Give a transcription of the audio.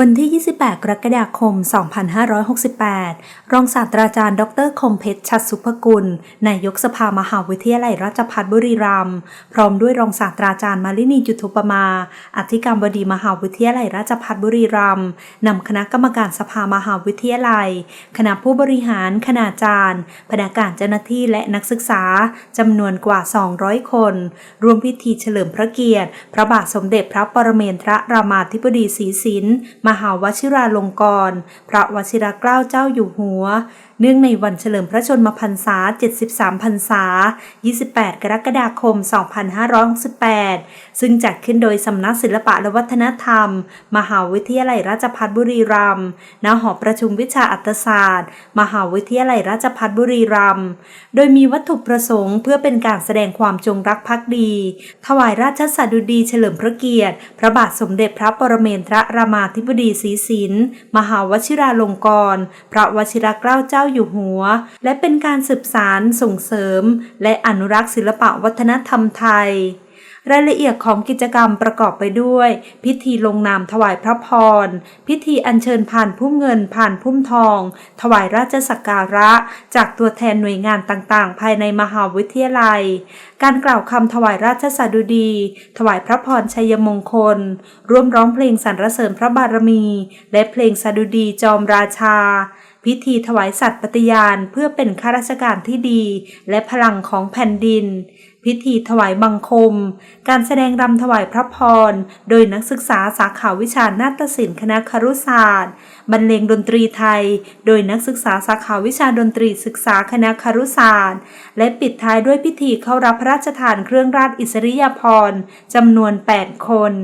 วันที่ 28 กรกฎาคม 2568 รองศาสตราจารย์ ดร คมเพชร ชัดสุภกุล นายกสภามหาวิทยาลัยราชภัฏบุรีรัมย์ พร้อมด้วยรองศาสตราจารย์มาลินีจุทุปมา อธิการบดีมหาวิทยาลัยราชภัฏบุรีรัมย์ นำคณะกรรมการสภามหาวิทยาลัย คณะผู้บริหาร คณาจารย์ พนักงานเจ้าหน้าที่และนักศึกษา จำนวนกว่า 200 คน ร่วมพิธีเฉลิมพระเกียรติ พระบาทสมเด็จพระปรเมนทรรามาธิบดีศรีสินมหาวชิราลงกรณ์พระวชิรเกล้าเจ้าอยู่หัว เนื่องในวันเฉลิมพระชนมพรรษา 73 พรรษา 28 กรกฎาคม 2568 ซึ่งจัดขึ้นโดยสำนักศิลปะและวัฒนธรรม มหาวิทยาลัยราชภัฏบุรีรัมย์ณหอประชุมวิชาอัตศาสตร์ มหาวิทยาลัยราชภัฏบุรีรัมย์โดยมีวัตถุประสงค์เพื่อเป็นการแสดงความจงรักภักดี ถวายราชสดุดีเฉลิมพระเกียรติ พระบาทสมเด็จพระปรเมนทรรามาธิบดีศรีสินมหาวชิราลงกรณ์พระวชิรเกล้าเจ้าอยู่หัว และเป็นการสืบสารส่งเสริม และอนุรักษ์ศิลปะวัฒนธรรมไทย รายละเอียดของกิจกรรมประกอบไปด้วย พิธีลงนามถวายพระพร พิธีอัญเชิญผ่านพุ่มเงินผ่านพุ่มทอง ถวายราชสักการะ จากตัวแทนหน่วยงานต่างๆ ภายในมหาวิทยาลัย การกล่าวคำถวายราชสดุดี ถวายพระพรชัยมงคล ร่วมร้องเพลงสรรเสริญพระบารมี และเพลงสดุดีจอมราชา พิธีถวายสัตย์ปฏิญาณเพื่อเป็นข้าราชการที่ดี และพลังของแผ่นดิน พิธีถวายบังคม การแสดงรำถวายพระพร โดยนักศึกษาสาขาวิชานาฏศิลป์คณะครุศาสตร์ บรรเลงดนตรีไทย โดยนักศึกษาสาขาวิชาดนตรีศึกษาคณะครุศาสตร์ และปิดท้ายด้วยพิธีเข้ารับพระราชทานเครื่องราชอิสริยาภรณ์จำนวน 8 คน